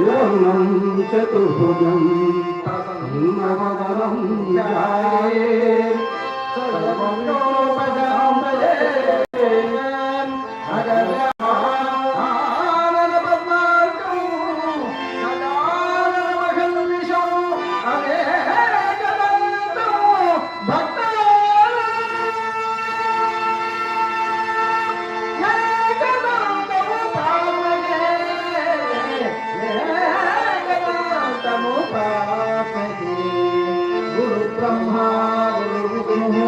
ूर्णं चतुर्भुजं तदन्नवदनं जाये सर्वं you.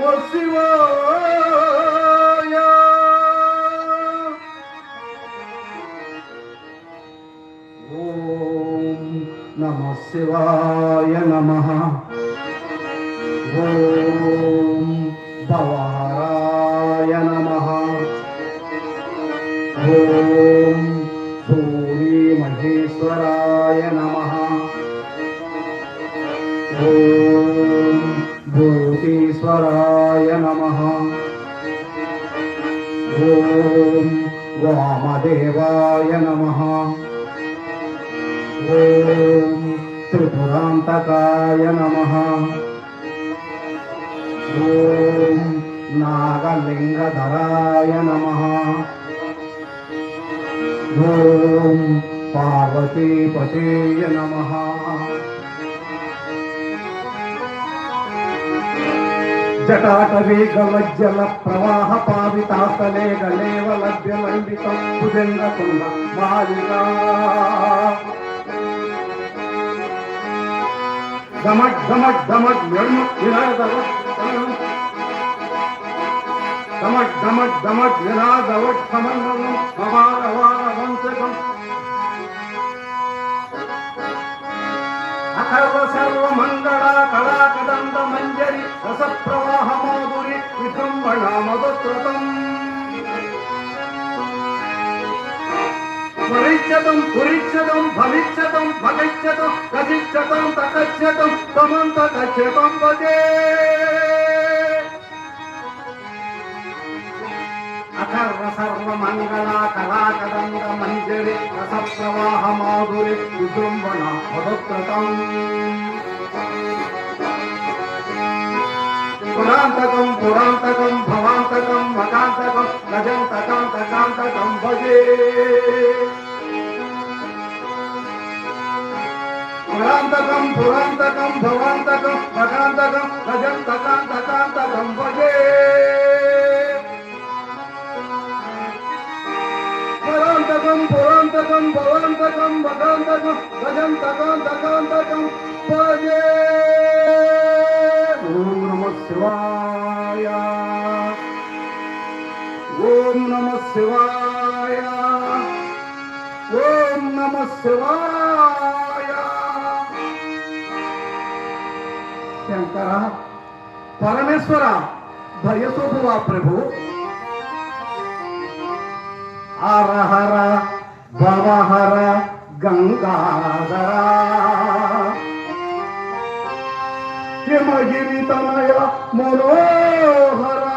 నమ శివాయ ఓం నమ శివాయ నమ ఓం భవారాయ నమ ఓం సూరీ మహేశ్వరాయ నమ భూతీశ్వరాయ నమ ఓం వామదేవాయ నమ ఓం త్రిపురాంతకాయ నమ ఓం నాగలింగధరాయ నమ ఓం పార్వతీపతేయ నమ జటాటవీ గవజ్జల ప్రవాహ పావితాస్తలే గలేవ లభ్య లంబితం భుజంగ కుండ మాలికా గమట్ గమట్ గమట్ ఎర్మ వినాదవట్ గమట్ గమట్ గమట్ వినాదవట్ సమన్వయం అవార వార వంశకం అథర్వ కళాకదంత మంజరి రస ప్రవాహ మాధురి విజృంభణ మధుకృతం స్మరించతం పురిచ్చతం భవిష్యతం భవిష్యతం గతిష్యతం తగచ్చతం తమంత తకచ్యతం పదే. కదండ మంజరి రస ప్రవాహ మాధురి విజృంభణ మధుత్రతం పురాంతకం పురాంతకం భవాంతకం మకాంతకం గజంతకం తకాంతకం భజే. పురాంతకం పురాంతకం భవాంతకం మకాంతకం నజంతకాంతకాంతకం భజే. భవాంతకం గజం గజంతకం తకాంతకం భజే ఓం నమ శివాయ ఓం నమ శివాయ ఓం నమ శివాయ శంకర పరమేశ్వర భయశోభువా ప్రభు హర భవహర గంగాధరా. హిమగిరి తనయ మనోహరా